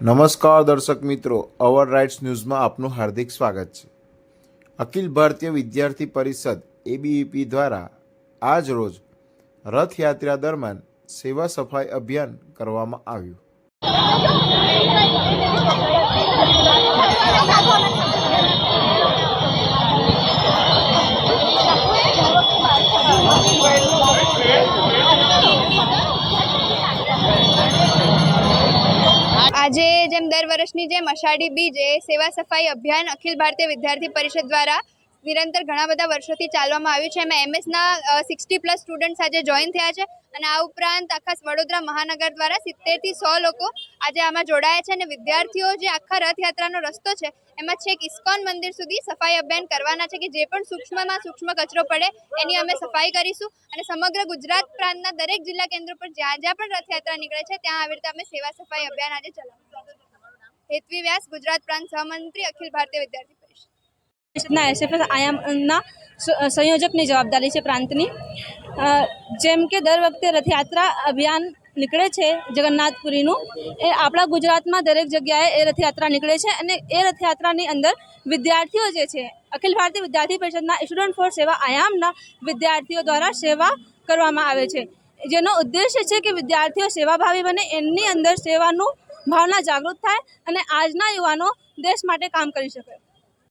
નમસ્કાર દર્શક મિત્રો અવર રાઇટ્સ ન્યૂઝમાં આપનું હાર્દિક સ્વાગત છે. અખિલ ભારતીય વિદ્યાર્થી પરિષદ એબીઈપી દ્વારા આજ રોજ રથયાત્રા દરમિયાન સેવા સફાઈ અભિયાન કરવામાં આવ્યું. આજે જેમ દર વર્ષની જેમ અષાઢી બીજે સેવા સફાઈ અભિયાન અખિલ ભારતીય વિદ્યાર્થી પરિષદ દ્વારા નિરંતર ઘણા બધા વર્ષોથી ચાલવામાં આવ્યું છે. એમાં એમએસના સિક્સટી પ્લસ સ્ટુડન્ટ્સ આજે જોઈન થયા છે અને આ ઉપરાંત આખા વડોદરા મહાનગર દ્વારા સિત્તેરથી સો લોકો આજે આમાં જોડાયા છે અને વિદ્યાર્થીઓ જે આખા રથયાત્રાનો રસ્તો છે, એમાં છેક ઇસ્કોન મંદિર સુધી સફાઈ અભિયાન કરવાના છે કે જે પણ સૂક્ષ્મમાં સૂક્ષ્મ કચરો પડે એની અમે સફાઈ કરીશું અને સમગ્ર ગુજરાત પ્રાંતના દરેક જિલ્લા કેન્દ્રો પર જ્યાં જ્યાં પણ રથયાત્રા નીકળે છે, ત્યાં આવી રીતે અમે સેવા સફાઈ અભિયાન આજે ચલાવશું. હેતવી વ્યાસ, ગુજરાત પ્રાંત સહમંત્રી અખિલ ભારતીય વિદ્યાર્થી પરિષદના એસએફએસ આયામના સંયોજકની જવાબદારી છે પ્રાંતની. જેમ કે દર વખતે રથયાત્રા અભિયાન નીકળે છે જગન્નાથપુરીનું, એ આપણા ગુજરાતમાં દરેક જગ્યાએ એ રથયાત્રા નીકળે છે અને એ રથયાત્રાની અંદર વિદ્યાર્થીઓ જે છે, અખિલ ભારતીય વિદ્યાર્થી પરિષદના સ્ટુડન્ટ ફોર સેવા આયામના વિદ્યાર્થીઓ દ્વારા સેવા કરવામાં આવે છે. જેનો ઉદ્દેશ્ય છે કે વિદ્યાર્થીઓ સેવાભાવી બને, એમની અંદર સેવાનું ભાવના જાગૃત થાય અને આજના યુવાનો દેશ માટે કામ કરી શકે.